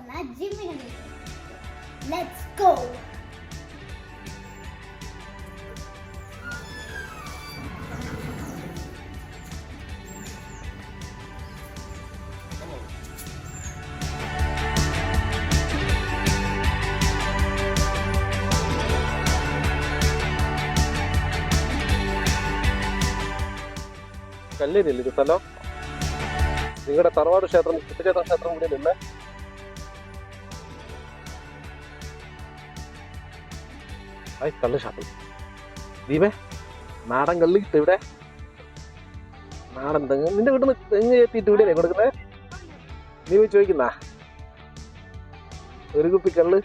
പോകുന്ന ജിമ്മിനെ let's go കല്ലേരിയല്ലേ ഇത് സ്ഥലം? നിങ്ങളുടെ തറവാട് ക്ഷേത്രം ക്ഷേത്രം കൂടി നിന്നെ കള്ള് ഷാപ്പിൽ. ദീപേ നാടൻ കള്ള് കിട്ടും ഇവിടെ. നാടൻ തെങ്ങ്. നിന്റെ വീട്ടിൽ നിന്ന് തെങ്ങ് എത്തിയിട്ട് ഇവിടെയല്ലേ കൊടുക്കുന്നത് നീ പോയി ചോദിക്കുന്ന? ഒരു കുപ്പി കള്ള്.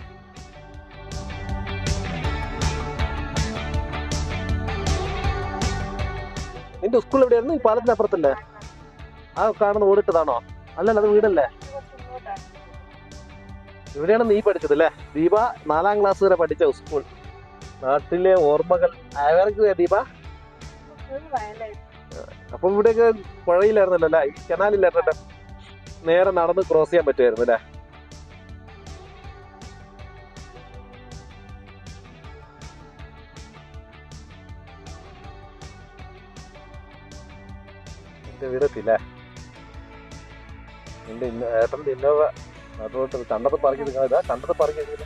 നിന്റെ സ്കൂൾ എവിടെയായിരുന്നു? ഈ പാലത്തിന്റെ അപ്പുറത്തല്ലേ? ആ കാണുന്ന ഓടിട്ടതാണോ? അല്ലല്ല അത് വീടല്ലേ? ഇവിടെയാണ് നീ പഠിച്ചത് അല്ലേ? ദീപ നാലാം ക്ലാസ് വരെ പഠിച്ച സ്കൂൾ. നാട്ടിലെ ഓർമ്മകൾ ആർക്ക് ദീപ. അപ്പൊ ഇവിടെയൊക്കെ പുഴയിലായിരുന്നല്ലോ അല്ലെ? ഈ കനാലില്ലായിരുന്നല്ലോ. നേരെ നടന്ന് ക്രോസ് ചെയ്യാൻ പറ്റുമായിരുന്നു അല്ലേ? എന്റെ വീടെത്തില്ലേ ഏട്ടന്റെ ഇന്നോവ അതുകൊണ്ട് കണ്ടത് പറക്കി ഇതാ കണ്ടത് നിൽക്കില്ല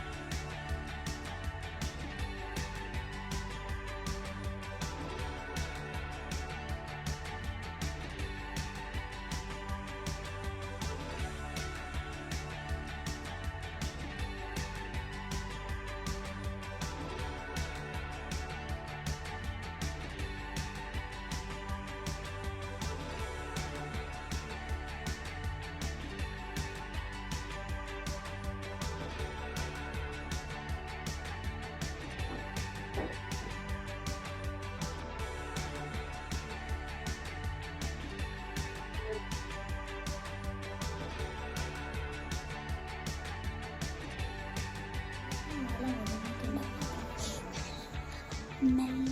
amazing.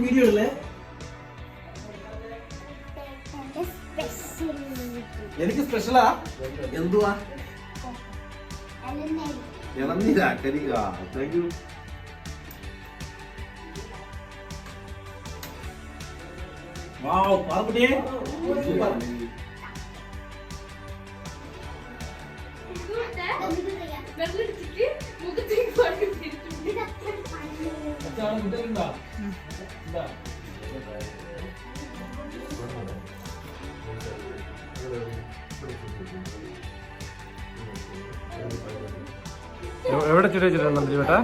വീഡിയോ അല്ലേ എനിക്ക് സ്പെഷ്യലാ എന്തുവാ? ഇളനീരാ കരിക താങ്ക് യു വാവ് പാർക്കുട്ടിയെ സൂപ്പർ മുഖത്തേക്ക് എവിടെ ചുറ്റി വെച്ചിട്ടുണ്ട് ദീപേട്ടാ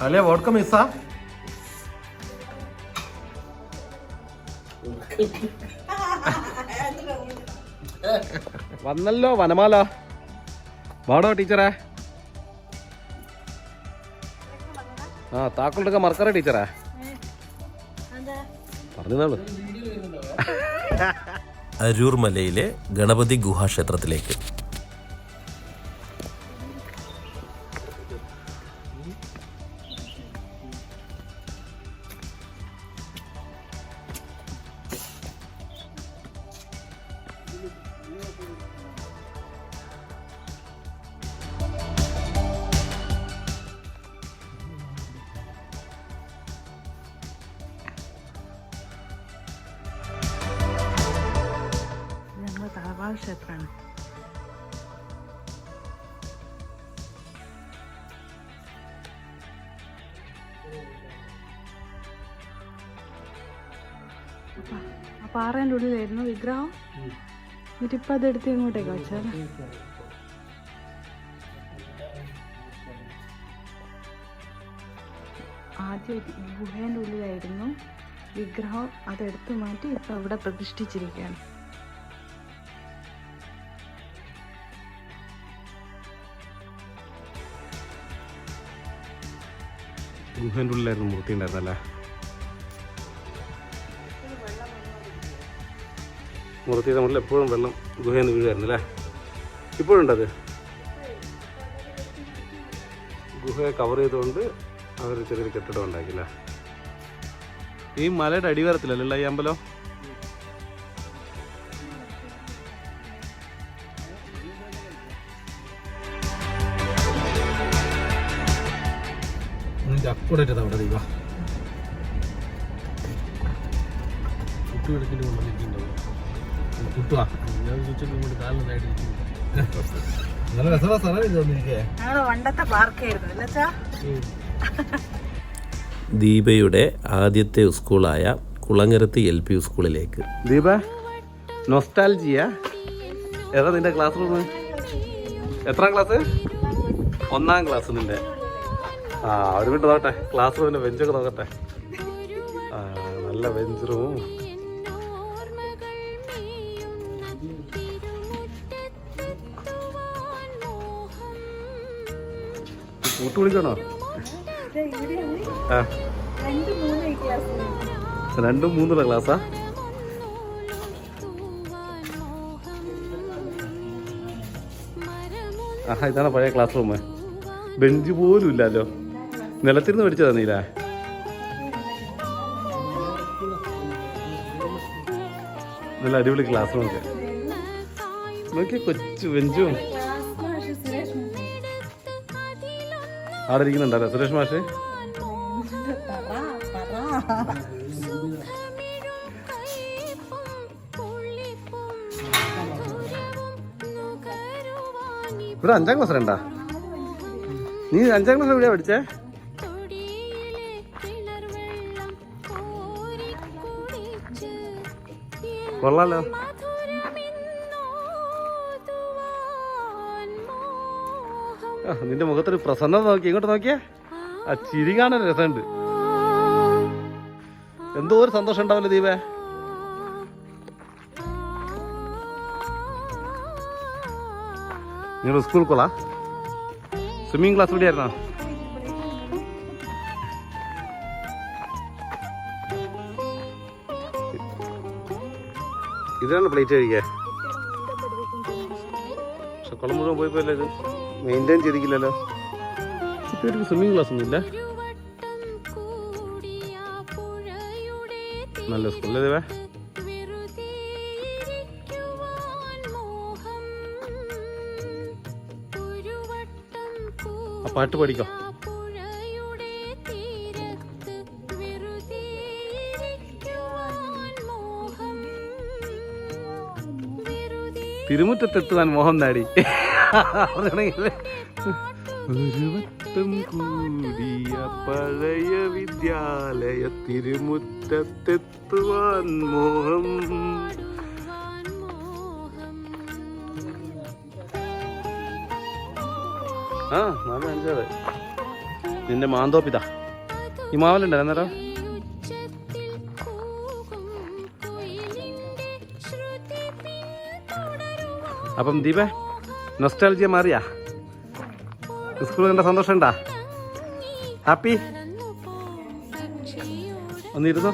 അല്ലേ വോഡ്ക മിസ്സാ? വന്നല്ലോ വനമാല. വാടോ ടീച്ചറേ. ആ താക്കോലൊക്കെ മറക്കറേ ടീച്ചറേ. പറഞ്ഞോളൂ അരൂർ മലയിലെ ഗണപതി ഗുഹാക്ഷേത്രത്തിലേക്ക്. തറവാട് ക്ഷേത്രമാണ്. ആ പാറേന്റെ ഉള്ളിലായിരുന്നു വിഗ്രഹം? എന്നിട്ടിപ്പം അതെടുത്ത് ഇങ്ങോട്ടേക്ക് വെച്ചാൽ ആദ്യം ഈ ഗുഹേന്റെ ഉള്ളിലായിരുന്നു വിഗ്രഹം അതെടുത്ത് മാറ്റി ഇപ്പം അവിടെ പ്രതിഷ്ഠിച്ചിരിക്കുകയാണ്. ഗുഹേന്റെ ഉള്ളിലായിരുന്നു മൂർത്തി ഉണ്ടായിരുന്നല്ലേ? മൂർത്തിയുടെ മുകളിൽ എപ്പോഴും വെള്ളം ഗുഹയിൽ നിന്ന് വീഴുമായിരുന്നു അല്ലേ? ഇപ്പോഴുണ്ടത്? ഗുഹയെ കവർ ചെയ്തുകൊണ്ട് അവർ ചെറിയൊരു കെട്ടിടം ഉണ്ടാക്കില്ല ഈ മലയുടെ അടിവാരത്തിലല്ലേ ഈ അമ്പലം? അക്കുറേറ്റ് അവിടെ ദീപ കുട്ടിയെടുക്കിട്ട് കൊണ്ടിരിക്കുന്നുണ്ടാവും കുട്ടുവാ. ഞാൻ കാലിലായിട്ട് നല്ല രസമുള്ള സ്ഥലം ഇത് വന്നിരിക്കേ ഞങ്ങളുടെ പണ്ടത്തെ പാർക്കായിരുന്നു അല്ലേ ദീപയുടെ ആദ്യത്തെ സ്കൂളായ കുളങ്ങരത്ത് എൽ പി സ്കൂളിലേക്ക് ദീപ നൊസ്റ്റാൽജിയ ഏതാ നിന്റെ ക്ലാസ് റൂം എത്രാം ക്ലാസ് ഒന്നാം ക്ലാസ് നിന്റെ. ആ ഒരു മിനിറ്റ് നോക്കട്ടെ. ക്ലാസ് റൂമിന്റെ ബെഞ്ചൊക്കെ നോക്കട്ടെ. നല്ല ബെഞ്ച് റൂം കൂട്ടു വിളിക്കണോ? രണ്ട് മൂന്നുള്ള ക്ലാസ്സാ? ആഹാ ഇതാണ് പഴയ ക്ലാസ് റൂം ബെഞ്ച് പോലും ഇല്ലല്ലോ നിലത്തിരുന്ന് പഠിച്ചതാ നീല? നല്ല അടിപൊളി ക്ലാസ് റൂമൊക്കെ നോക്കി കൊച്ചു ബെഞ്ചും. അവിടെ ഇരിക്കുന്നുണ്ടല്ലോ സുരേഷ് മാഷ്? ഇവിടെ അഞ്ചാം ക്ലാസ് രണ്ടാ നീ അഞ്ചാം ക്ലാസ് എവിടെയാ പഠിച്ചേ? കൊള്ളാലോ. നിന്റെ മുഖത്തൊരു പ്രസന്നത നോക്കി. ഇങ്ങോട്ട് നോക്കിയേ. ആ ചിരി കാണാൻ രസമുണ്ട്. എന്തോ ഒരു സന്തോഷം ഉണ്ടാവല്ലോ ദീപേ? നിങ്ങൾ സ്കൂൾ കൊള്ളാ. സ്വിമ്മിങ് ക്ലാസ് എവിടെയായിരുന്നോ ഇതാണ് പ്ലേറ്റ് കഴിക്കുക പക്ഷെ കുളം മുഴുവൻ പോയി പോയല്ലോ ഇത്? മെയിന്റെയിൻ ചെയ്തിട്ടില്ലല്ലോ ഇപ്പോൾ ഒരു സ്വിമ്മിങ് ക്ലാസ് ഒന്നുമില്ല നല്ല സ്കൂളിൽ ഇതേ ആ പാട്ട് പഠിക്കാം? തിരുമുറ്റത്തെത്തുവാൻ മോഹം നാടി. ഒരു വട്ടം കൂടിയ പഴയ വിദ്യാലയ തിരുമുറ്റത്തെത്തുവാൻ മോഹം. ആ നാല് അഞ്ചാറ്. നിന്റെ മാന്തോപ്പിതാ. ഈ മാവലുണ്ടോ അന്നേരം? അപ്പം ദീപേ നൊസ്റ്റാൾജിയ മാറിയാ. സ്കൂൾ കണ്ട സന്തോഷം ഉണ്ടാ? ഹാപ്പി ഒന്നിരുന്നോ?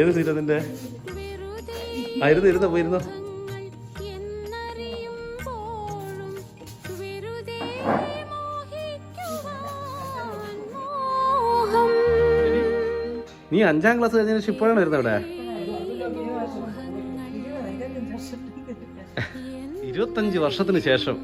ഏത് സീറ്റാ നിന്റെ? ആ ഇരുന്ന് ഇരുന്നോ പോയിരുന്നോ? നീ അഞ്ചാം ക്ലാസ് കഴിഞ്ഞതിന് ശേഷം ഇപ്പോഴാണ് വരുന്നത് ഇവിടെ ഇരുപത്തഞ്ച് വർഷത്തിന് ശേഷം